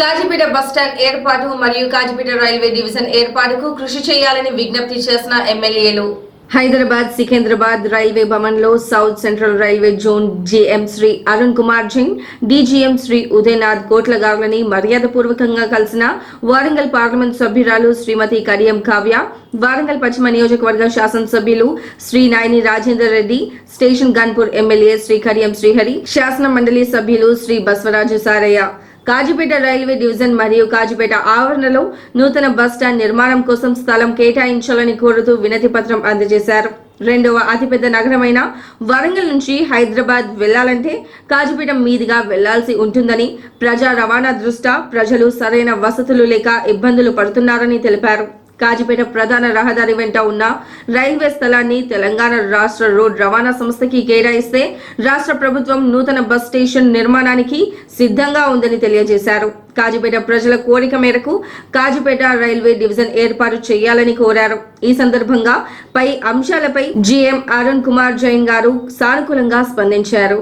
Kazipet bus stand ఏర్పాటు మరియు Kazipet railway division ఏర్పాటుకు కృషి చేయాలని విజ్ఞప్తి చేసిన ఎమ్మెల్యేలు. హైదరాబాద్ సికింద్రాబాద్ రైల్వే భవన్లో south central railway zone GM Shri Arun Kumar Jain DGM Shri Udaynath కోట్లగారులని మర్యాదపూర్వకంగా కలిసిన వారంగల్ పార్లమెంట్ సభ్యురాలు శ్రీమతి కరియం కావ్య వారంగల్ పశ్చిమ నియోజకవర్గ శాసనసభ్యులు శ్రీ నాయని రాజేందర్ రెడ్డి స్టేషన్ గన్పూర్ ఎమ్మెల్యే శ్రీ కరియం శ్రీహరి శాసన మండలి సభ్యులు శ్రీ బస్వరాజు సారయ్య. కాజీపేట రైల్వే డివిజన్ మరియు కాజీపేట ఆవరణలో నూతన బస్ స్టాండ్ నిర్మాణం కోసం స్థలం కేటాయించాలని కోరుతూ వినతి పత్రం అందజేశారు. రెండవ అతిపెద్ద నగరమైన వరంగల్ నుంచి హైదరాబాద్ వెళ్ళాలంటే కాజీపేట మీదుగా వెళ్ళాల్సి ఉంటుందని ప్రజా రవాణా దృష్ట్యా ప్రజలు సరైన వసతులు లేక ఇబ్బందులు పడుతున్నారని తెలిపారు. కాజీపేట ప్రధాన రహదారి వెంట ఉన్న రైల్వే స్థలాన్ని తెలంగాణ రాష్ట్ర రోడ్ రవాణా సంస్థకి కేటాయిస్తే రాష్ట్ర ప్రభుత్వం నూతన బస్ స్టేషన్ నిర్మాణానికి సిద్ధంగా ఉందని తెలియజేశారు. కాజీపేట ప్రజల కోరిక మేరకు కాజీపేట రైల్వే డివిజన్ ఏర్పాటు చేయాలని కోరారు. ఈ సందర్భంగా పై అంశాలపై జీఎం అరుణ్ కుమార్ జైన్ గారు సానుకూలంగా స్పందించారు.